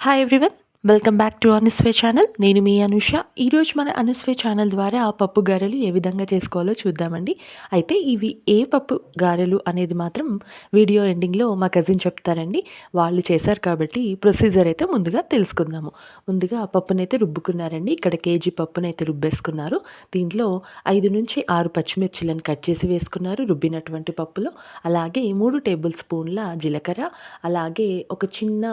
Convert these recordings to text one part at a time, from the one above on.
Hi everyone welcome back to Anusway channel నేను మీ అనుష. ఈరోజు మన అనుస్వే ఛానల్ ద్వారా ఆ పప్పు గారెలు ఏ విధంగా చేసుకోవాలో చూద్దామండి. అయితే ఇవి ఏ పప్పు గారెలు అనేది మాత్రం వీడియో ఎండింగ్లో మా కజిన్ చెప్తారండి. వాళ్ళు చేశారు కాబట్టి ప్రొసీజర్ అయితే ముందుగా తెలుసుకుందాము. ముందుగా పప్పునైతే రుబ్బుకున్నారండి. ఇక్కడ కేజీ పప్పునైతే రుబ్బేసుకున్నారు. దీంట్లో ఐదు నుంచి ఆరు పచ్చిమిర్చిలను కట్ చేసి వేసుకున్నారు రుబ్బినటువంటి పప్పులో. అలాగే మూడు టేబుల్ స్పూన్ల జీలకర్ర. అలాగే ఒక చిన్న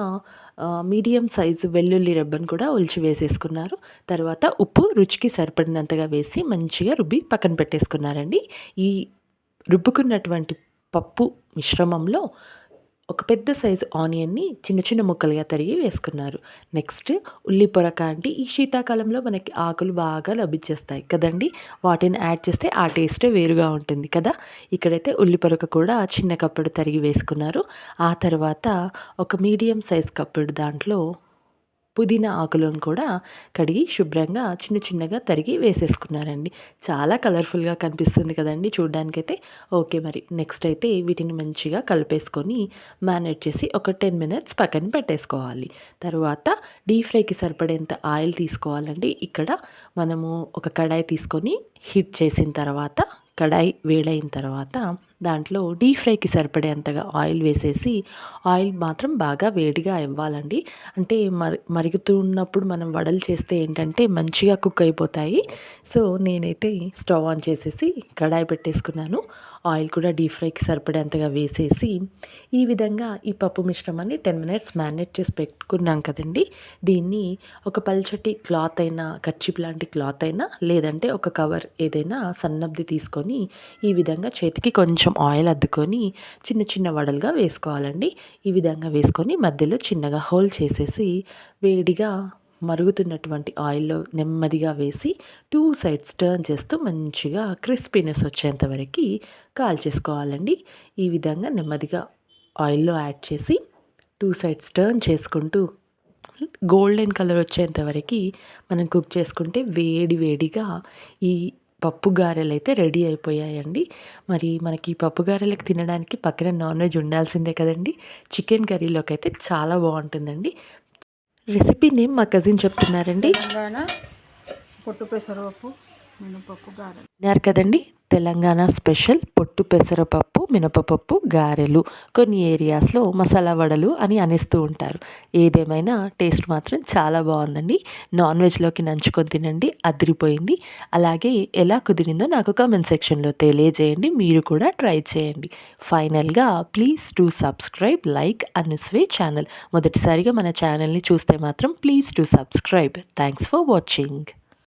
మీడియం సైజు వెల్లుల్లి రెబ్బను కూడా ఒలిచి వేసేసుకున్నారు. తర్వాత ఉప్పు రుచికి సరిపడినంతగా వేసి మంచిగా రుబ్బి పక్కన పెట్టేసుకున్నారండి. ఈ రుబ్బుకున్నటువంటి పప్పు మిశ్రమంలో ఒక పెద్ద సైజు ఆనియన్ని చిన్న చిన్న ముక్కలుగా తరిగి వేసుకున్నారు. నెక్స్ట్ ఉల్లి పొరక అంటే ఈ శీతాకాలంలో మనకి ఆకులు బాగా లభించేస్తాయి కదండి. వాటిని యాడ్ చేస్తే ఆ టేస్టే వేరుగా ఉంటుంది కదా. ఇక్కడైతే ఉల్లి పొరక కూడా చిన్న కప్పుడు తరిగి వేసుకున్నారు. ఆ తర్వాత ఒక మీడియం సైజ్ కప్పుడు దాంట్లో పుదీనా ఆకులను కూడా కడిగి శుభ్రంగా చిన్న చిన్నగా తరిగి వేసేసుకున్నారండి. చాలా కలర్ఫుల్గా కనిపిస్తుంది కదండి చూడ్డానికైతే. ఓకే మరి నెక్స్ట్ అయితే వీటిని మంచిగా కలిపేసుకొని మ్యారినేట్ చేసి ఒక టెన్ మినిట్స్ పక్కన పెట్టేసుకోవాలి. తర్వాత డీప్ ఫ్రైకి సరిపడేంత ఆయిల్ తీసుకోవాలండి. ఇక్కడ మనము ఒక కడాయి తీసుకొని హీట్ చేసిన తర్వాత కడాయి వేడైన తర్వాత దాంట్లో డీప్ ఫ్రైకి సరిపడేంతగా ఆయిల్ వేసేసి ఆయిల్ మాత్రం బాగా వేడిగా ఇవ్వాలండి. అంటే మరి మరుగుతున్నప్పుడు మనం వడలు చేస్తే ఏంటంటే మంచిగా కుక్ అయిపోతాయి. సో నేనైతే స్టవ్ ఆన్ చేసేసి కడాయి పెట్టేసుకున్నాను. ఆయిల్ కూడా డీప్ ఫ్రైకి సరిపడేంతగా వేసేసి ఈ విధంగా ఈ పప్పు మిశ్రమాన్ని టెన్ మినిట్స్ మ్యారినేట్ చేసి పెట్టుకున్నాం కదండి. దీన్ని ఒక పల్చటి క్లాత్ అయినా కర్చీప్ లాంటి క్లాత్ అయినా లేదంటే ఒక కవర్ ఏదైనా సన్నబ్ది తీసుకొని ఈ విధంగా చేతికి కొంచెం ఆయిల్ అద్దుకొని చిన్న చిన్న వడలుగా వేసుకోవాలండి. ఈ విధంగా వేసుకొని మధ్యలో చిన్నగా హోల్ చేసేసి వేడిగా మరుగుతున్నటువంటి ఆయిల్లో నెమ్మదిగా వేసి టూ సైడ్స్ టర్న్ చేస్తూ మంచిగా క్రిస్పీనెస్ వచ్చేంత వరకు కాల్ చేసుకోవాలండి. ఈ విధంగా నెమ్మదిగా ఆయిల్లో యాడ్ చేసి టూ సైడ్స్ టర్న్ చేసుకుంటూ గోల్డెన్ కలర్ వచ్చేంత వరకు మనం కుక్ చేసుకుంటే వేడి వేడిగా ఈ పప్పు గారెలు అయితే రెడీ అయిపోయాయండి. మరి మనకి పప్పు గారెలకు తినడానికి పక్కన నాన్ వెజ్ ఉండాల్సిందే కదండి. చికెన్ కర్రీలోకి అయితే చాలా బాగుంటుందండి. రెసిపీ నేమ్ మా కజిన్ చెప్తున్నారండి. పొట్టు పెసరపప్పు మినపప్పు గారెలు. విన్నారు కదండి. తెలంగాణ స్పెషల్ పొట్టు పెసరపప్పు. మినపపప్పు గారెలు కొన్ని ఏరియాస్లో మసాలా వడలు అని అనేస్తూ ఉంటారు. ఏదేమైనా టేస్ట్ మాత్రం చాలా బాగుందండి. నాన్ వెజ్లోకి నంచుకొని తినండి అదిరిపోయింది. అలాగే ఎలా కుదిరిందో నాకు కామెంట్ సెక్షన్లో తెలియజేయండి. మీరు కూడా ట్రై చేయండి. ఫైనల్గా please to subscribe like Anuswe channel. మొదటిసారిగా మన ఛానల్ని చూస్తే మాత్రం please to subscribe. Thanks for watching.